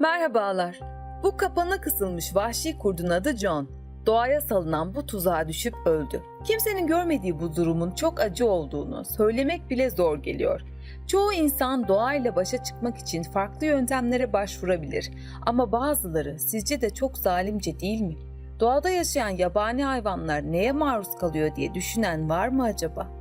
Merhabalar. Bu kapana kısılmış vahşi kurdun adı John. Doğaya salınan bu tuzağa düşüp öldü. Kimsenin görmediği bu durumun çok acı olduğunu söylemek bile zor geliyor. Çoğu insan doğayla başa çıkmak için farklı yöntemlere başvurabilir ama bazıları sizce de çok zalimce değil mi? Doğada yaşayan yabani hayvanlar neye maruz kalıyor diye düşünen var mı acaba?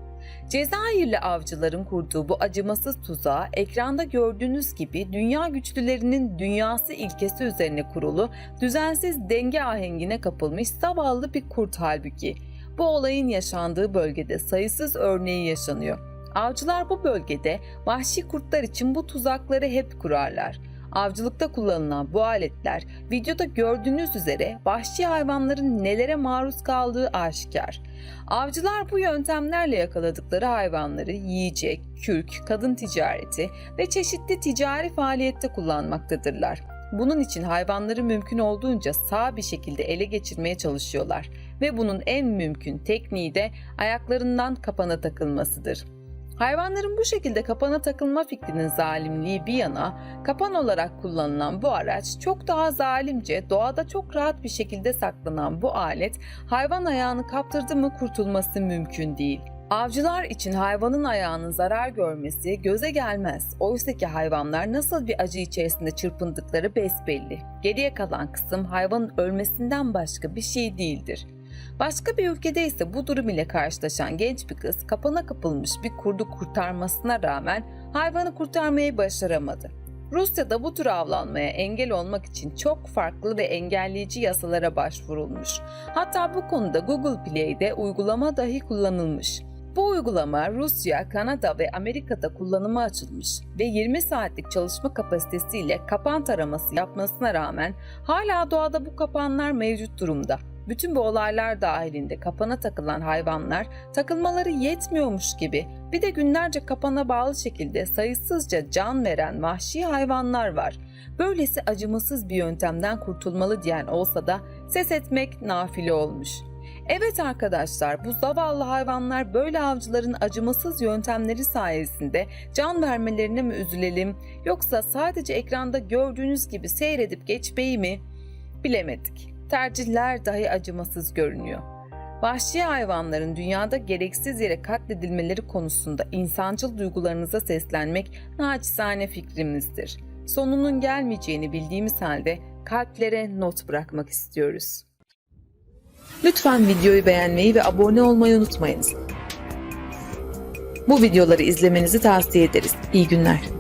Cezayirli avcıların kurduğu bu acımasız tuzağı ekranda gördüğünüz gibi dünya güçlülerinin dünyası ilkesi üzerine kurulu düzensiz denge ahengine kapılmış zavallı bir kurt halbuki. Bu olayın yaşandığı bölgede sayısız örneği yaşanıyor. Avcılar bu bölgede vahşi kurtlar için bu tuzakları hep kurarlar. Avcılıkta kullanılan bu aletler videoda gördüğünüz üzere vahşi hayvanların nelere maruz kaldığı aşikar. Avcılar bu yöntemlerle yakaladıkları hayvanları yiyecek, kürk, kadın ticareti ve çeşitli ticari faaliyette kullanmaktadırlar. Bunun için hayvanları mümkün olduğunca sağ bir şekilde ele geçirmeye çalışıyorlar ve bunun en mümkün tekniği de ayaklarından kapana takılmasıdır. Hayvanların bu şekilde kapana takılma fikrinin zalimliği bir yana, kapan olarak kullanılan bu araç çok daha zalimce, doğada çok rahat bir şekilde saklanan bu alet, hayvan ayağını kaptırdı mı kurtulması mümkün değil. Avcılar için hayvanın ayağının zarar görmesi göze gelmez. Oysa ki hayvanlar nasıl bir acı içerisinde çırpındıkları besbelli. Geriye kalan kısım hayvanın ölmesinden başka bir şey değildir. Başka bir ülkede ise bu durum ile karşılaşan genç bir kız kapana kapılmış bir kurdu kurtarmasına rağmen hayvanı kurtarmayı başaramadı. Rusya'da bu tür avlanmaya engel olmak için çok farklı ve engelleyici yasalara başvurulmuş. Hatta bu konuda Google Play'de uygulama dahi kullanılmış. Bu uygulama Rusya, Kanada ve Amerika'da kullanıma açılmış ve 20 saatlik çalışma kapasitesiyle kapan taraması yapmasına rağmen hala doğada bu kapanlar mevcut durumda. Bütün bu olaylar dahilinde kapana takılan hayvanlar takılmaları yetmiyormuş gibi bir de günlerce kapana bağlı şekilde sayısızca can veren vahşi hayvanlar var. Böylesi acımasız bir yöntemden kurtulmalı diyen olsa da ses etmek nafile olmuş. Evet arkadaşlar bu zavallı hayvanlar böyle avcıların acımasız yöntemleri sayesinde can vermelerine mi üzülelim yoksa sadece ekranda gördüğünüz gibi seyredip geçmeyi mi bilemedik. Tercihler dahi acımasız görünüyor. Vahşi hayvanların dünyada gereksiz yere katledilmeleri konusunda insancıl duygularınıza seslenmek naçizane fikrimizdir. Sonunun gelmeyeceğini bildiğimiz halde kalplere not bırakmak istiyoruz. Lütfen videoyu beğenmeyi ve abone olmayı unutmayınız. Bu videoları izlemenizi tavsiye ederiz. İyi günler.